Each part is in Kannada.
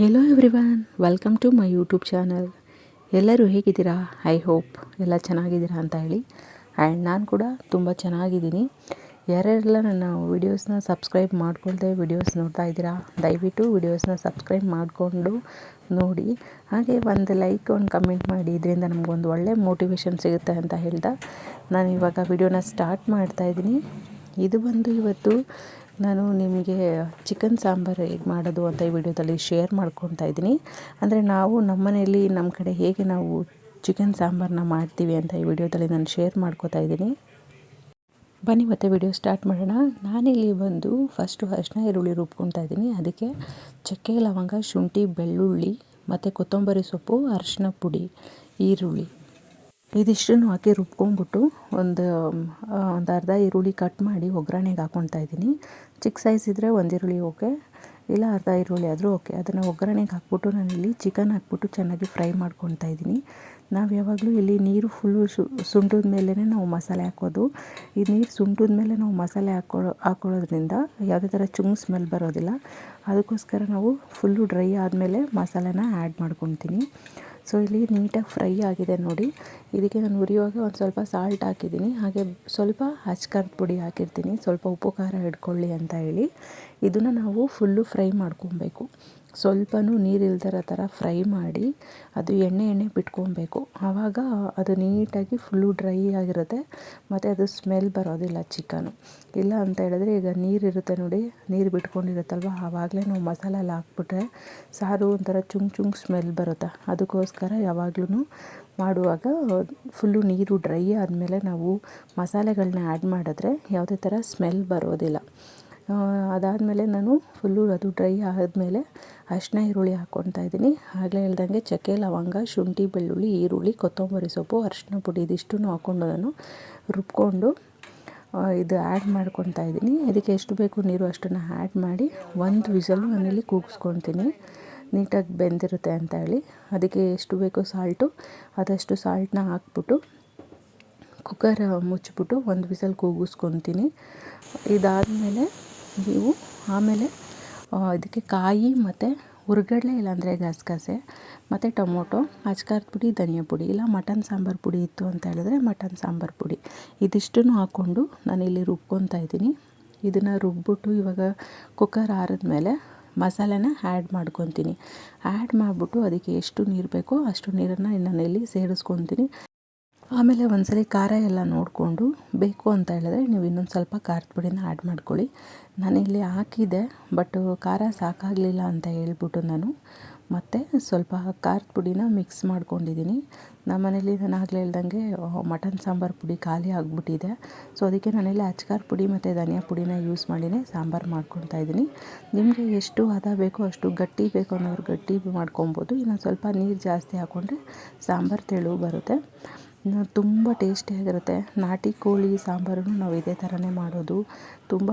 Everyone welcome to my YouTube channel ಎಲ್ಲರೂ ಹೇಗಿದ್ದೀರಾ? ಐ ಹೋಪ್ ಎಲ್ಲ ಚೆನ್ನಾಗಿದ್ದೀರಾ ಅಂತ ಹೇಳಿ. ಆ್ಯಂಡ್ ನಾನು ಕೂಡ ತುಂಬ ಚೆನ್ನಾಗಿದ್ದೀನಿ. ಯಾರ್ಯಾರೆಲ್ಲ ನನ್ನ ವೀಡಿಯೋಸ್ನ ಸಬ್ಸ್ಕ್ರೈಬ್ ಮಾಡ್ಕೊಳ್ದೆ ವಿಡಿಯೋಸ್ ನೋಡ್ತಾ ಇದ್ದೀರಾ, ದಯವಿಟ್ಟು ವೀಡಿಯೋಸ್ನ ಸಬ್ಸ್ಕ್ರೈಬ್ ಮಾಡಿಕೊಂಡು ನೋಡಿ. ಹಾಗೆ ಒಂದು ಲೈಕ್ ಒಂದು ಕಮೆಂಟ್ ಮಾಡಿ, ಇದರಿಂದ ನಮಗೊಂದು ಒಳ್ಳೆ ಮೋಟಿವೇಶನ್ ಸಿಗುತ್ತೆ ಅಂತ ಹೇಳ್ತಾ ನಾನು ಇವಾಗ ವಿಡಿಯೋನ ಸ್ಟಾರ್ಟ್ ಮಾಡ್ತಾ ಇದ್ದೀನಿ. ಇದು ಬಂದು ಇವತ್ತು ನಾನು ನಿಮಗೆ ಚಿಕನ್ ಸಾಂಬಾರು ಹೇಗೆ ಮಾಡೋದು ಅಂತ ಈ ವಿಡಿಯೋದಲ್ಲಿ ಶೇರ್ ಮಾಡ್ಕೊತಾ ಇದ್ದೀನಿ. ಅಂದರೆ ನಾವು ನಮ್ಮ ಮನೆಯಲ್ಲಿ ನಮ್ಮ ಕಡೆ ಹೇಗೆ ನಾವು ಚಿಕನ್ ಸಾಂಬಾರನ್ನ ಮಾಡ್ತೀವಿ ಅಂತ ಈ ವಿಡಿಯೋದಲ್ಲಿ ನಾನು ಶೇರ್ ಮಾಡ್ಕೋತಾ ಇದ್ದೀನಿ. ಬನ್ನಿ ಮತ್ತೆ ವಿಡಿಯೋ ಸ್ಟಾರ್ಟ್ ಮಾಡೋಣ. ನಾನಿಲ್ಲಿ ಬಂದು ಫಸ್ಟು ಅರಿಶಿನ ಈರುಳ್ಳಿ ರುಬ್ಕೊತಾ ಇದ್ದೀನಿ. ಅದಕ್ಕೆ ಚಕ್ಕೆ, ಲವಂಗ, ಶುಂಠಿ, ಬೆಳ್ಳುಳ್ಳಿ ಮತ್ತು ಕೊತ್ತಂಬರಿ ಸೊಪ್ಪು ಅರಿಶಿನ ಪುಡಿ, ಈರುಳ್ಳಿ. ಇದಿಷ್ಟನ್ನು ಹಾಕಿ ರುಬ್ಕೊಂಡ್ಬಿಟ್ಟು ಒಂದು ಒಂದು ಅರ್ಧ ಈರುಳ್ಳಿ ಕಟ್ ಮಾಡಿ ಒಗ್ಗರಣೆಗೆ ಹಾಕ್ಕೊತಾ ಇದ್ದೀನಿ. ಚಿಕ್ಕ ಸೈಜ್ ಇದ್ದರೆ ಒಂದು ಈರುಳ್ಳಿ ಓಕೆ ಇಲ್ಲ ಅರ್ಧ ಈರುಳ್ಳಿ ಆದರೂ ಓಕೆ ಅದನ್ನು ಒಗ್ಗರಣೆಗೆ ಹಾಕ್ಬಿಟ್ಟು ನಾನಿಲ್ಲಿ ಚಿಕನ್ ಹಾಕ್ಬಿಟ್ಟು ಚೆನ್ನಾಗಿ ಫ್ರೈ ಮಾಡ್ಕೊತಾ ಇದ್ದೀನಿ. ನಾವು ಯಾವಾಗಲೂ ಇಲ್ಲಿ ನೀರು ಫುಲ್ಲು ಸುಂಟದ ಮೇಲೇ ನಾವು ಮಸಾಲೆ ಹಾಕೋದು. ಈ ನೀರು ಸುಂಟದ ಮೇಲೆ ನಾವು ಮಸಾಲೆ ಹಾಕೋ, ಹಾಕೊಳ್ಳೋದ್ರಿಂದ ಯಾವುದೇ ಥರ ಚುಂಗ್ ಸ್ಮೆಲ್ ಬರೋದಿಲ್ಲ. ಅದಕ್ಕೋಸ್ಕರ ನಾವು ಫುಲ್ಲು ಡ್ರೈ ಆದಮೇಲೆ ಮಸಾಲೆನ ಆ್ಯಡ್ ಮಾಡ್ಕೊತೀನಿ ಸೊ ಇಲ್ಲಿ ನೀಟಾಗಿ ಫ್ರೈ ಆಗಿದೆ ನೋಡಿ. ಇದಕ್ಕೆ ನಾನು ಉರಿಯುವಾಗ ಒಂದು ಸ್ವಲ್ಪ ಸಾಲ್ಟ್ ಹಾಕಿದ್ದೀನಿ. ಹಾಗೆ ಸ್ವಲ್ಪ ಹಚ್ಕರದ ಪುಡಿ ಹಾಕಿರ್ತೀನಿ. ಸ್ವಲ್ಪ ಉಪ್ಪು ಖಾರ ಹಿಡ್ಕೊಳ್ಳಿ ಅಂತ ಹೇಳಿ. ಇದನ್ನು ನಾವು ಫುಲ್ಲು ಫ್ರೈ ಮಾಡ್ಕೊಬೇಕು. ಸ್ವಲ್ಪನೂ ನೀರಿಲ್ದರ ಥರ ಫ್ರೈ ಮಾಡಿ ಅದು ಎಣ್ಣೆ ಎಣ್ಣೆ ಬಿಟ್ಕೊಬೇಕು. ಆವಾಗ ಅದು ನೀಟಾಗಿ ಫುಲ್ಲು ಡ್ರೈ ಆಗಿರುತ್ತೆ, ಮತ್ತು ಅದು ಸ್ಮೆಲ್ ಬರೋದಿಲ್ಲ ಚಿಕನು. ಇಲ್ಲ ಅಂತ ಹೇಳಿದ್ರೆ ಈಗ ನೀರಿರುತ್ತೆ ನೋಡಿ, ನೀರು ಬಿಟ್ಕೊಂಡಿರುತ್ತಲ್ವ, ಆವಾಗಲೇ ನಾವು ಮಸಾಲೆ ಎಲ್ಲ ಹಾಕ್ಬಿಟ್ರೆ ಸಾರು ಒಂಥರ ಚುಂಗ್ ಚುಂಗ್ ಸ್ಮೆಲ್ ಬರುತ್ತೆ? ಅದಕ್ಕೋಸ್ಕರ ಯಾವಾಗ್ಲೂ ಮಾಡುವಾಗ ಫುಲ್ಲು ನೀರು ಡ್ರೈ ಆದಮೇಲೆ ನಾವು ಮಸಾಲೆಗಳನ್ನ ಆ್ಯಡ್ ಮಾಡಿದ್ರೆ ಯಾವುದೇ ಥರ ಸ್ಮೆಲ್ ಬರೋದಿಲ್ಲ. ಅದಾದಮೇಲೆ ನಾನು ಫುಲ್ಲು ಅದು ಡ್ರೈ ಆದಮೇಲೆ ಅರಿಶಿನ, ಈರುಳ್ಳಿ ಹಾಕ್ಕೊತಾ ಇದ್ದೀನಿ. ಆಗಲೇ ಹೇಳ್ದಂಗೆ ಚಕ್ಕೆ, ಲವಂಗ, ಶುಂಠಿ, ಬೆಳ್ಳುಳ್ಳಿ, ಈರುಳ್ಳಿ, ಕೊತ್ತಂಬರಿ ಸೊಪ್ಪು, ಅರಿಶಿನ ಪುಡಿ ಇದಿಷ್ಟನ್ನು ಹಾಕ್ಕೊಂಡು ನಾನು ರುಬ್ಕೊಂಡು ಇದು ಆ್ಯಡ್ ಮಾಡ್ಕೊತಾ ಇದ್ದೀನಿ. ಇದಕ್ಕೆ ಎಷ್ಟು ಬೇಕು ನೀರು ಅಷ್ಟನ್ನು ಆ್ಯಡ್ ಮಾಡಿ ಒಂದು ವಿಸಲು ನಾನಿಲ್ಲಿ ಕೂಗಿಸ್ಕೊತೀನಿ ನೀಟಾಗಿ ಬೆಂದಿರುತ್ತೆ ಅಂತ ಹೇಳಿ. ಅದಕ್ಕೆ ಎಷ್ಟು ಬೇಕು ಸಾಲ್ಟು ಅದಷ್ಟು ಸಾಲ್ಟನ್ನ ಹಾಕ್ಬಿಟ್ಟು ಕುಕ್ಕರ್ ಮುಚ್ಚಿಬಿಟ್ಟು ಒಂದು ವಿಸಲ್ ಕೂಗಿಸ್ಕೊತೀನಿ ಇದಾದಮೇಲೆ ನೀವು ಆಮೇಲೆ ಇದಕ್ಕೆ ಕಾಯಿ ಮತ್ತು ಹುರ್ಗಡ್ಲೆ ಇಲ್ಲಾಂದರೆ ಗಸಗಸೆ, ಮತ್ತು ಟೊಮೊಟೊ ಅಚ್ಕಾರದ ಪುಡಿ, ಧನಿಯಾ ಪುಡಿ, ಇಲ್ಲ ಮಟನ್ ಸಾಂಬಾರು ಪುಡಿ ಇತ್ತು ಅಂತ ಹೇಳಿದ್ರೆ ಮಟನ್ ಸಾಂಬಾರು ಪುಡಿ. ಇದಿಷ್ಟನ್ನು ಹಾಕ್ಕೊಂಡು ನಾನಿಲ್ಲಿ ರುಬ್ಕೊತಾ ಇದ್ದೀನಿ. ಇದನ್ನು ರುಬ್ಬಿಟ್ಟು ಇವಾಗ ಕುಕ್ಕರ್ ಆರಿದ್ಮೇಲೆ ಮಸಾಲೆನ ಆ್ಯಡ್ ಮಾಡ್ಕೊತೀನಿ. ಆ್ಯಡ್ ಮಾಡಿಬಿಟ್ಟು ಅದಕ್ಕೆ ಎಷ್ಟು ನೀರು ಬೇಕೋ ಅಷ್ಟು ನೀರನ್ನು ನಾನಿಲ್ಲಿ ಸೇರಿಸ್ಕೊತೀನಿ. ಆಮೇಲೆ ಒಂದ್ಸಲಿ ಖಾರ ಎಲ್ಲ ನೋಡಿಕೊಂಡು ಬೇಕು ಅಂತ ಹೇಳಿದ್ರೆ ನೀವು ಇನ್ನೊಂದು ಸ್ವಲ್ಪ ಖಾರದ ಪುಡಿನ ಆ್ಯಡ್ ಮಾಡ್ಕೊಳ್ಳಿ. ನಾನಿಲ್ಲಿ ಹಾಕಿದ್ದೆ ಬಟ್ ಖಾರ ಸಾಕಾಗಲಿಲ್ಲ ಅಂತ ಹೇಳ್ಬಿಟ್ಟು ನಾನು ಮತ್ತು ಸ್ವಲ್ಪ ಖಾರದ ಪುಡಿನ ಮಿಕ್ಸ್ ಮಾಡ್ಕೊಂಡಿದ್ದೀನಿ. ನಮ್ಮ ಮನೇಲಿ ನಾನು ಆಗಲೇ ಹೇಳ್ದಂಗೆ ಮಟನ್ ಸಾಂಬಾರು ಪುಡಿ ಖಾಲಿ ಆಗಿಬಿಟ್ಟಿದೆ. ಸೊ ಅದಕ್ಕೆ ನಾನೆಲ್ಲ ಅಚ್ಕಾರ ಪುಡಿ ಮತ್ತು ಧನಿಯಾ ಪುಡಿನ ಯೂಸ್ ಮಾಡಿನೇ ಸಾಂಬಾರು ಮಾಡ್ಕೊತಾ ಇದ್ದೀನಿ. ನಿಮಗೆ ಎಷ್ಟು ಹದ ಬೇಕೋ ಅಷ್ಟು ಗಟ್ಟಿ ಬೇಕು ಅನ್ನೋರು ಗಟ್ಟಿ ಮಾಡ್ಕೊಬೋದು ಇನ್ನೊಂದು ಸ್ವಲ್ಪ ನೀರು ಜಾಸ್ತಿ ಹಾಕ್ಕೊಂಡ್ರೆ ಸಾಂಬಾರು ತೆಳು ಬರುತ್ತೆ. ತುಂಬ ಟೇಸ್ಟಿಯಾಗಿರುತ್ತೆ ನಾಟಿ ಕೋಳಿ ಸಾಂಬಾರನ್ನು ನಾವು ಇದೇ ಥರನೇ ಮಾಡೋದು. ತುಂಬ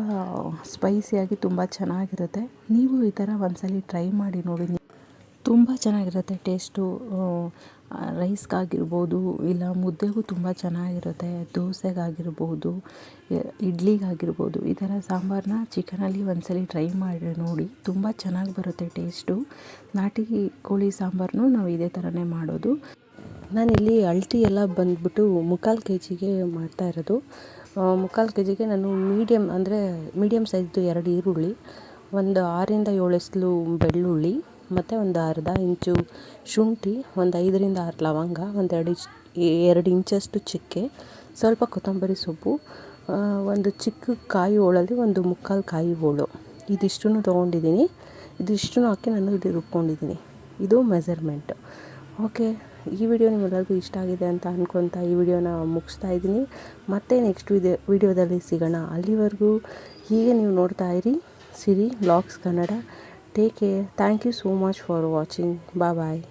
ಸ್ಪೈಸಿಯಾಗಿ ತುಂಬ ಚೆನ್ನಾಗಿರುತ್ತೆ. ನೀವು ಈ ಥರ ಒಂದ್ಸಲ ಟ್ರೈ ಮಾಡಿ ನೋಡಿ. ತುಂಬ ಚೆನ್ನಾಗಿರುತ್ತೆ ಟೇಸ್ಟು ರೈಸ್ಗಾಗಿರ್ಬೋದು ಇಲ್ಲ ಮುದ್ದೆಗೂ ತುಂಬ ಚೆನ್ನಾಗಿರುತ್ತೆ, ದೋಸೆಗಾಗಿರ್ಬೋದು ಇಡ್ಲಿಗಾಗಿರ್ಬೋದು, ಈ ಥರ ಸಾಂಬಾರನ್ನ ಚಿಕನಲ್ಲಿ ಒಂದ್ಸಲ ಟ್ರೈ ಮಾಡಿ ನೋಡಿ. ತುಂಬ ಚೆನ್ನಾಗಿ ಬರುತ್ತೆ ಟೇಸ್ಟು ನಾಟಿ ಕೋಳಿ ಸಾಂಬಾರನ್ನು ನಾವು ಇದೇ ಥರನೇ ಮಾಡೋದು. ನಾನಿಲ್ಲಿ ಅಳತೆ ಎಲ್ಲ ಬಂದ್ಬಿಟ್ಟು ಮುಕ್ಕಾಲು ಕೆ ಜಿಗೆ ಮಾಡ್ತಾ ಇರೋದು. ಮುಕ್ಕಾಲು ಕೆ ಜಿಗೆ ನಾನು ಮೀಡಿಯಮ್ ಅಂದರೆ ಮೀಡಿಯಮ್ ಸೈಜ್ದು ಎರಡು ಈರುಳ್ಳಿ, ಒಂದು ಆರರಿಂದ ಏಳು ಎಸ್ಲು ಬೆಳ್ಳುಳ್ಳಿ, ಮತ್ತು ಒಂದು ಅರ್ಧ ಇಂಚು ಶುಂಠಿ, ಒಂದು ಐದರಿಂದ ಆರು ಲವಂಗ, ಒಂದು ಎರಡು ಇಚ್, ಎರಡು ಇಂಚಷ್ಟು ಚಿಕ್ಕೆ, ಸ್ವಲ್ಪ ಕೊತ್ತಂಬರಿ ಸೊಪ್ಪು ಒಂದು ಚಿಕ್ಕ ಕಾಯಿ ಹೋಳಲ್ಲಿ ಒಂದು ಮುಕ್ಕಾಲು ಕಾಯಿ ಹೋಳು. ಇದಿಷ್ಟು ತೊಗೊಂಡಿದ್ದೀನಿ. ಇದಿಷ್ಟನ್ನು ಹಾಕಿ ನಾನು ಇದು ರುಬ್ಕೊಂಡಿದ್ದೀನಿ. ಇದು ಮೆಸರ್ಮೆಂಟು ಓಕೆ, ಈ ವಿಡಿಯೋ ನಿಮ್ಮೆಲ್ಲರಿಗೂ ಇಷ್ಟ ಆಗಿದೆ ಅಂತ ಅಂದ್ಕೊತಾ ಈ ವಿಡಿಯೋನ ಮುಗಿಸ್ತಾ ಇದ್ದೀನಿ. ಮತ್ತೆ ನೆಕ್ಸ್ಟ್ ವಿಡಿಯೋ ವಿಡಿಯೋದಲ್ಲಿ ಸಿಗೋಣ. ಅಲ್ಲಿವರೆಗೂ ಹೀಗೆ ನೀವು ನೋಡ್ತಾ ಇರಿ. Siri blogs Kannada. Take care thank you so much for watching bye bye